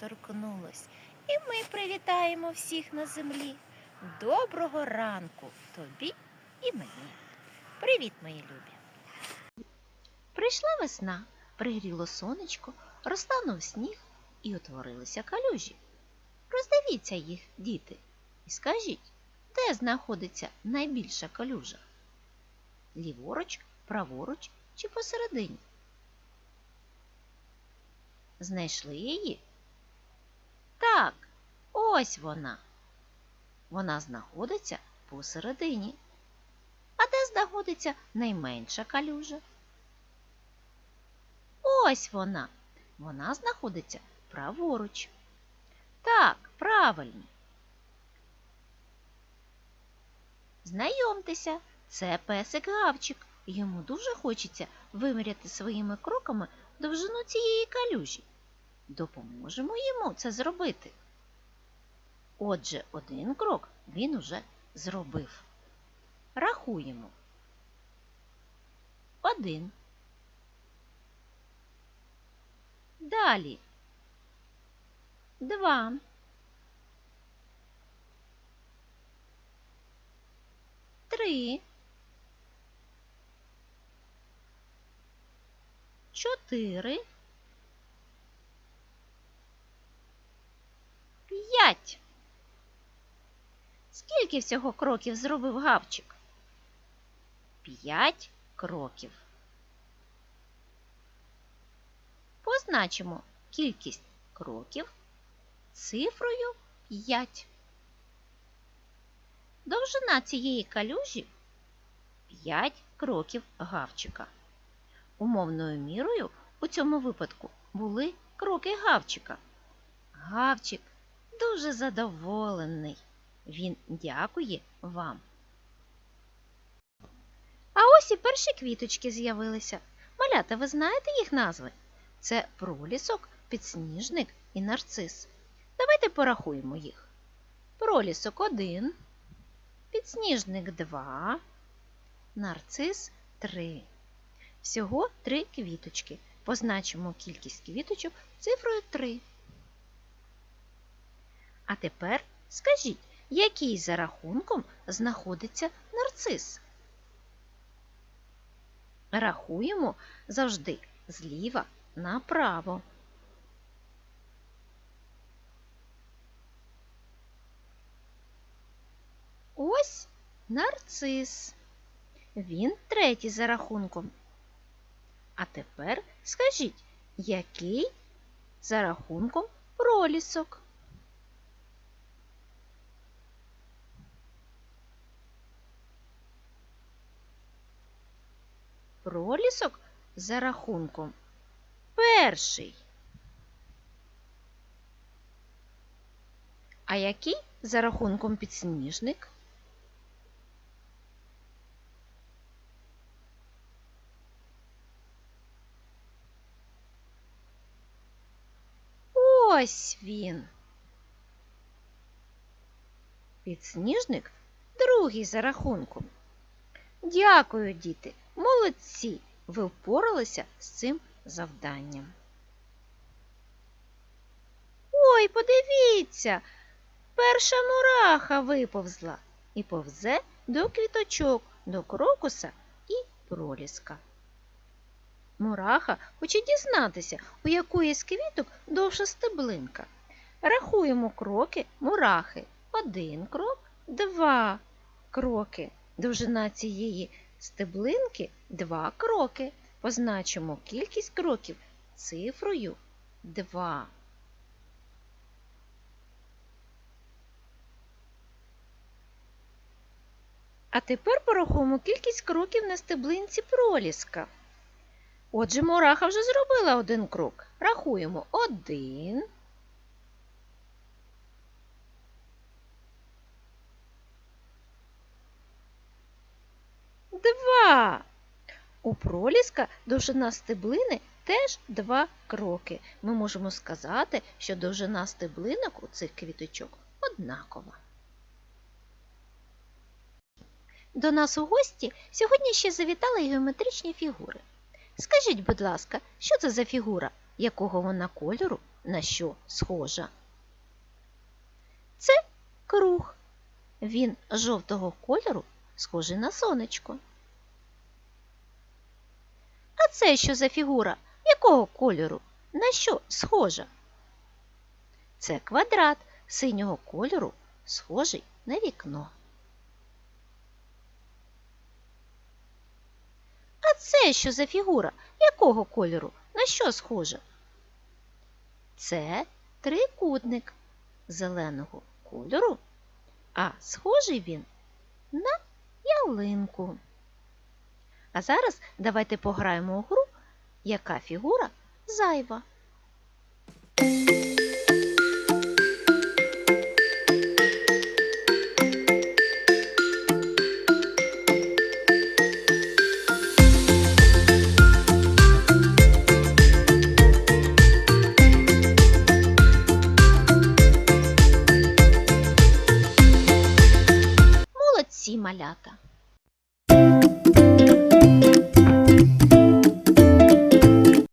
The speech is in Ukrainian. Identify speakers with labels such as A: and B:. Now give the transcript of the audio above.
A: торкнулось. І ми привітаємо всіх на землі. Доброго ранку тобі і мені. Привіт, мої любі. Прийшла весна, пригріло сонечко, розтанув сніг і утворилися калюжі. Роздивіться їх, діти, і скажіть, де знаходиться найбільша калюжа? Ліворуч, праворуч чи посередині? Знайшли її? Так, ось вона. Вона знаходиться посередині. А де знаходиться найменша калюжа? Ось вона. Вона знаходиться праворуч. Так, правильно. Знайомтеся, це песик Гавчик. Йому дуже хочеться виміряти своїми кроками довжину цієї калюжі. Допоможемо йому це зробити. Отже, один крок він уже зробив. Рахуємо. Один. Далі. Два. Три. Чотири. П'ять. Скільки всього кроків зробив гавчик? П'ять кроків. Позначимо кількість кроків цифрою 5. Довжина цієї калюжі 5 кроків гавчика. Умовною мірою у цьому випадку були кроки гавчика. Гавчик дуже задоволений. Він дякує вам. А ось і перші квіточки з'явилися. Малята, ви знаєте їх назви? Це пролісок, підсніжник і нарцис. Давайте порахуємо їх. Пролісок 1, підсніжник 2, нарцис 3. Всього три квіточки. Позначимо кількість квіточок цифрою 3. А тепер скажіть, який за рахунком знаходиться нарцис? Рахуємо завжди зліва направо. Ось нарцис. Він третій за рахунком. А тепер скажіть, який за рахунком пролісок? Пролісок за рахунком перший. А який за рахунком підсніжник? Ось він. Підсніжник другий за рахунком. Дякую, діти, молодці! Ви впоралися з цим завданням. Ой, подивіться, перша мураха виповзла і повзе до квіточок, до крокуса і проліска. Мураха хоче дізнатися, у якої з квіток довша стеблинка. Рахуємо кроки мурахи. Один крок, два кроки. Довжина цієї стеблинки два кроки. Позначимо кількість кроків цифрою 2. А тепер порахуємо кількість кроків на стеблинці проліска. Отже, мураха вже зробила один крок. Рахуємо один. Два. У проліска довжина стеблини теж два кроки. Ми можемо сказати, що довжина стеблинок у цих квіточок однакова. До нас у гості сьогодні ще завітали геометричні фігури. Скажіть, будь ласка, що це за фігура, якого вона кольору на що схожа? Це круг. Він жовтого кольору схожий на сонечко. Це що за фігура? Якого кольору? На що схожа? Це квадрат синього кольору, схожий на вікно. А це що за фігура? Якого кольору? На що схожа? Це трикутник зеленого кольору, а схожий він на ялинку. А зараз давайте пограємо у гру, яка фігура зайва. Молодці малята!